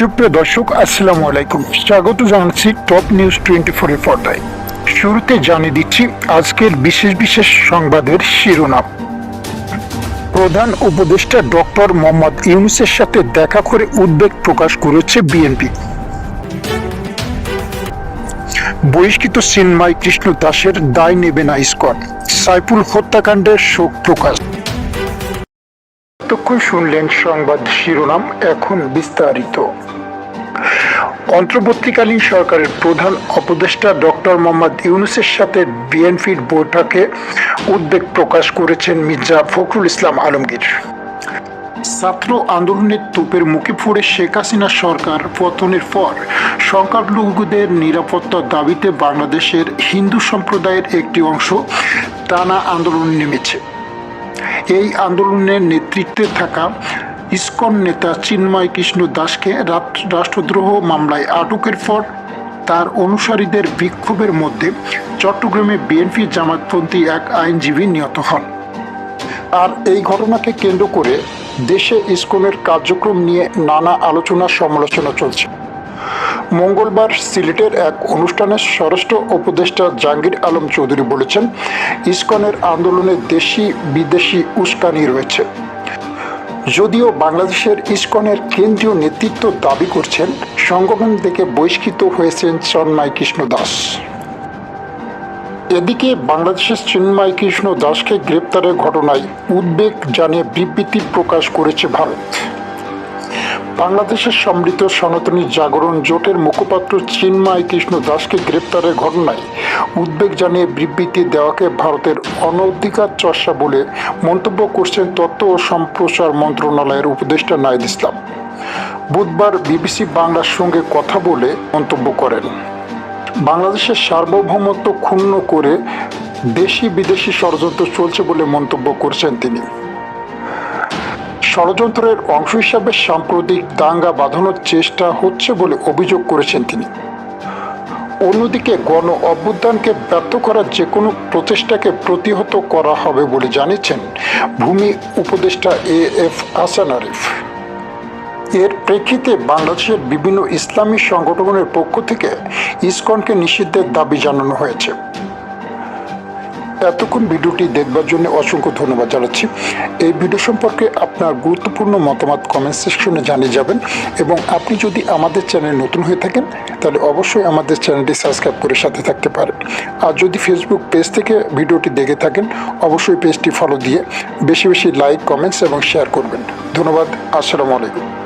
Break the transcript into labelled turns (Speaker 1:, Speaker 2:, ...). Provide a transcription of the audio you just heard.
Speaker 1: সুপ্রিয় দর্শক, আসসালামু আলাইকুম। স্বাগত জানাচ্ছি টপ নিউজ টোয়েন্টি ফোরের পর্দায়। শুরুতে জানিয়ে দিচ্ছি আজকের বিশেষ বিশেষ সংবাদের শিরোনাম। প্রধান উপদেষ্টা ডক্টর মোহাম্মদ ইউনুসের সাথে দেখা করে উদ্বেগ প্রকাশ করেছে বিএনপি। বহিষ্কৃত সিনমাই কৃষ্ণ দাসের দায় নেবে না ইস্কন সাইফুল হত্যাকাণ্ডের শোক প্রকাশ। এতক্ষণ শুনলেন সংবাদ শিরোনাম এখন বিস্তারিত। অন্তর্বর্তীকালীন সরকারের প্রধান উপদেষ্টা ডক্টর মোহাম্মদ ইউনুসের সাথে বিএনপির বৈঠকে উদ্বেগ প্রকাশ করেছেন মির্জা ফখরুল ইসলাম আলমগীর। ছাত্র আন্দোলনের তোপের মুখে পড়ে শেখ হাসিনা সরকার পতনের পর সংখ্যালঘুদের নিরাপত্তার দাবিতে বাংলাদেশের হিন্দু সম্প্রদায়ের একটি অংশ টানা আন্দোলন নেমেছে। এই আন্দোলনের নেতৃত্বে থাকা ইসকন নেতা চিন্ময় কৃষ্ণ দাসকে রাষ্ট্রদ্রোহ মামলায় আটকের পর তার অনুসারীদের বিক্ষোভের মধ্যে চট্টগ্রামে বিএনপি জামাতপন্থী এক আইনজীবী নিহত হন। আর এই ঘটনাকে কেন্দ্র করে দেশে ইসকনের কার্যক্রম নিয়ে নানা আলোচনা সমালোচনা চলছে। মঙ্গলবার সিলেটের এক অনুষ্ঠানে স্বরাষ্ট্র উপদেষ্টা জাহাঙ্গীর আলম চৌধুরী বলেছেন, ইসকনের আন্দোলনে দেশি বিদেশি উস্কানি রয়েছে। যদিও বাংলাদেশের ইসকনের কেন্দ্রীয় নেতৃত্ব দাবি করছেন, সংগঠন থেকে বহিষ্কৃত হয়েছেন চন্ময় কৃষ্ণ দাস। এদিকে বাংলাদেশের চিন্ময় কৃষ্ণ দাসকে গ্রেপ্তারের ঘটনায় উদ্বেগ জানিয়ে বিবৃতি প্রকাশ করেছে ভারত। বাংলাদেশের সমৃদ্ধ সনাতনী জাগরণ জোটের মুখপাত্র চিন্ময় কৃষ্ণ দাসকে গ্রেপ্তারের ঘটনায় উদ্বেগ জানিয়ে বিবৃতি দেওয়াকে ভারতের অনধিকার চর্চা বলে মন্তব্য করছেন তথ্য ও সম্প্রচার মন্ত্রণালয়ের উপদেষ্টা নাইদ ইসলাম। বুধবার বিবিসি বাংলার সঙ্গে কথা বলে মন্তব্য করেন। বাংলাদেশের সার্বভৌমত্ব ক্ষুণ্ণ করে দেশি বিদেশি ষড়যন্ত্র চলছে বলে মন্তব্য করছেন তিনি। ষড়যন্ত্রের অংশ হিসাবে সাম্প্রতিক দাঙ্গা বাঁধানোর চেষ্টা হচ্ছে বলে অভিযোগ করেছেন তিনি। অন্যদিকে গণ অভ্যুত্থানকে ব্যর্থ করার যে কোনো প্রচেষ্টাকে প্রতিহত করা হবে বলে জানিয়েছেন ভূমি উপদেষ্টা এ এফ হাসান আরিফ। এর প্রেক্ষিতে বাংলাদেশের বিভিন্ন ইসলামী সংগঠনের পক্ষ থেকে ইসকনকে নিষিদ্ধের দাবি জানানো হয়েছে। এতক্ষণ ভিডিওটি দেখবার জন্য অসংখ্য ধন্যবাদ জানাচ্ছি। এই ভিডিও সম্পর্কে আপনার গুরুত্বপূর্ণ মতামত কমেন্ট সেকশনে জানিয়ে যাবেন এবং আপনি যদি আমাদের চ্যানেল নতুন হয়ে থাকেন, তাহলে অবশ্যই আমাদের চ্যানেলটি সাবস্ক্রাইব করে সাথে থাকতে পারেন। আর যদি ফেসবুক পেজ থেকে ভিডিওটি দেখে থাকেন, অবশ্যই পেজটি ফলো দিয়ে বেশি বেশি লাইক কমেন্টস এবং শেয়ার করবেন। ধন্যবাদ, আসসালামু আলাইকুম।